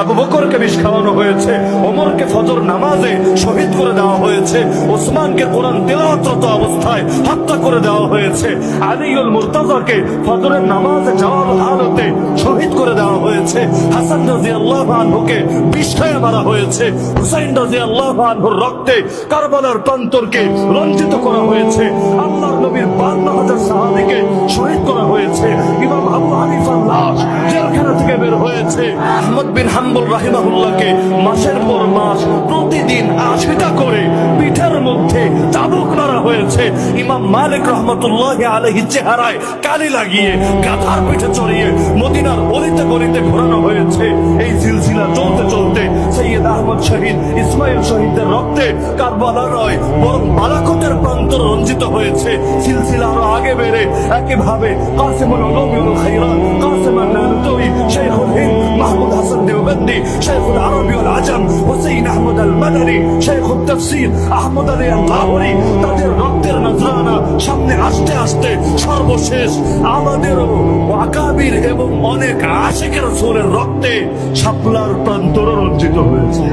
আবু বকরকে বিষ খাওয়ানো হয়েছে, ওমরকে ফজর নামাজে শহীদ করে দেওয়া হয়েছে, ওসমানকে কোরআন তেলাওয়াতরত অবস্থায় হত্যা করে দেওয়া হয়েছে, আলিউল মুর্তাজাকে ফজরের নামাজে যাওয়ার হালতে শহীদ করে দেওয়া হয়েছে, হাসান রাজি আল্লাহ আনহুকে বিষ খাইয়ে মারা হয়েছে, হুসাইন রাজি আল্লাহ আনহুর রক্তে কারবালার প্রান্তরকে রঞ্জিত করা হয়েছে, আল্লাহর নবীর বান্ন হাজার সাহাবিকে আহমদ বিন হাম্বল রাহিমাহুল্লাহকে মাসের পর মাস প্রতিদিন আশিটা করে পিঠের মধ্যে চাবুক মারা হয়েছে। ইমাম মালিক রহমতুল্লাহ আলহি চেহারায় কালি লাগিয়ে, গাধার পিঠে চড়িয়ে মদিনার অলিতে গলিতে ঘোরানো হয়েছে। এই সিলসিলা চলতে চলতে সৈয়দ আহমদ শহীদ ইসমাইল শহীদদের রক্তে কারবালা নয় বরং বালাকতের প্রান্তর রঞ্জিত হয়েছে। সিলসিলা আরও আগে বেড়ে একইভাবে কাসিমুল উলুমিউল খাইরাত কাসিম হাসান দেওবন্দি শেখুল والعجم حسين আজম المدني তাফসীর আহমদ আলী আল লাহোরী তাদের রক্তের নজরানা সামনে আসতে আসতে সর্বশেষ আমাদেরও ওয়াকাবির এবং অনেক আশেকের সুরের রক্তে শাপলার প্রান্তর রঞ্জিত হয়েছে।